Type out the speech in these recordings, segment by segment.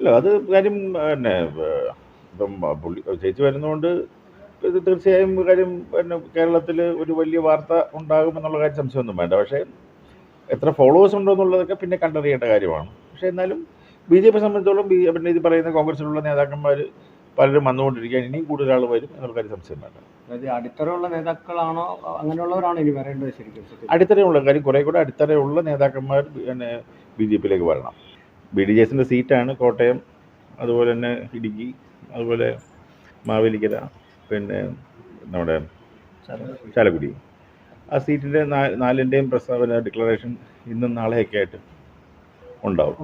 ഇല്ല അത് കാര്യം പിന്നെ ഇപ്പം പുള്ളി ചേച്ചി വരുന്നതുകൊണ്ട് ഇത് തീർച്ചയായും കാര്യം പിന്നെ കേരളത്തിൽ ഒരു വലിയ വാർത്ത ഉണ്ടാകുമെന്നുള്ള കാര്യം സംശയമൊന്നും വേണ്ട. പക്ഷേ എത്ര ഫോളോവേഴ്സ് ഉണ്ടോ എന്നുള്ളതൊക്കെ പിന്നെ കണ്ടറിയേണ്ട കാര്യമാണ്. പക്ഷേ എന്നാലും ബി ജെ പി സംബന്ധിച്ചോളം ബി പിന്നെ ഇത് പറയുന്ന കോൺഗ്രസിലുള്ള നേതാക്കന്മാർ പലരും വന്നുകൊണ്ടിരിക്കുകയാണ്. ഇനിയും കൂടുതൽ ആൾ വരും എന്നുള്ള കാര്യം സംശയം വേണ്ട. അതായത് അടിത്തറയുള്ള നേതാക്കളാണോ അങ്ങനെയുള്ളവരാണോ ഇനി വരേണ്ടത് ശരിക്കും? അടിത്തറയുള്ള കാര്യം കുറേ കൂടെ അടിത്തറയുള്ള നേതാക്കന്മാർ പിന്നെ ബി ജെ പിയിലേക്ക് വരണം. ബി ഡി ജെ എസിന്റെ സീറ്റാണ് കോട്ടയം അതുപോലെ തന്നെ ഇടുക്കി അതുപോലെ മാവേലിക്കര പിന്നെ നമ്മുടെ ചാലക്കുടി ആ സീറ്റിന്റെ നാലിന്റെയും പ്രസ്താവന ഡിക്ലറേഷൻ ഇന്നും നാളെയൊക്കെ ആയിട്ട് ഉണ്ടാവും.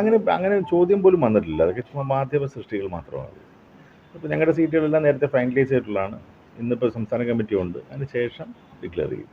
അങ്ങനെ അങ്ങനെ ചോദ്യം പോലും വന്നിട്ടില്ല. അതൊക്കെ ചുമ്മാ മാധ്യമ സൃഷ്ടികൾ മാത്രമാണ്. അപ്പോൾ ഞങ്ങളുടെ സീറ്റുകളെല്ലാം നേരത്തെ ഫൈനലൈസ് ചെയ്തിട്ടുള്ളതാണ്. ഇന്നിപ്പോൾ സംസ്ഥാന കമ്മിറ്റി ഉണ്ട് അതിന് ശേഷം ഡിക്ലെയർ ചെയ്യും.